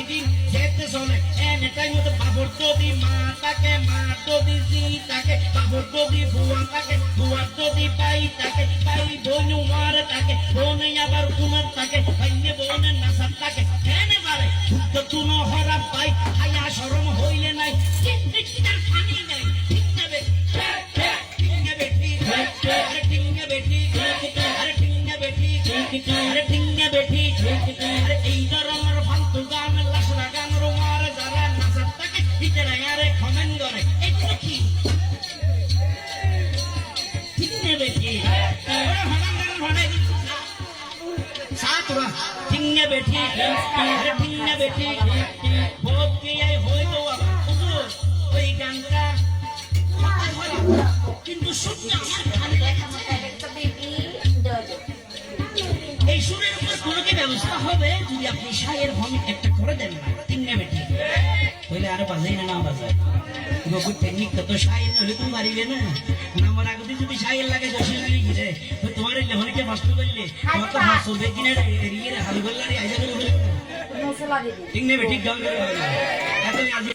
Hawker গানে দিন, যেতে চলে এনে টাইম তো বাবর যদি মা তাকে, মা যদি জি তাকে, বাবর যদি বুয়া তাকে বুয়া যদি পাই তাকে পাই বোন মার তাকে, বোন আবার কুমার তাকে, ভাইয়ে বোনের নাসার তাকে। এনে পারে শুদ্ধ তুনো হরা পাই হায়া শরম হইলে নাই। কিটার নাই? ঠিক। বেটি আরে আরে টিঙ্গা বেটি আরে বেটি আরে এই ধরনের বেটি বেটি বেটি হুজুর ওই গানটা কিন্তু আমার এই সুরের উপর কোনো কি ব্যবস্থা হবে যদি আপনি সায়ের ভূমি একটা করে দেন না তিনটা বেটি। হইলে আরও বাজাই না না বাজায় টেকনিক তো সায়ের নইলে তুমি পারিবে না? আমার আগতে যদি সায়ের লাগে জসিল গিরে তো তোমার লেহনকে নষ্ট করলে তোমার তো হাত চলবে কিনা এরিয়ে হাল আইজা করে ঠিক নেবে ঠিক করে আজ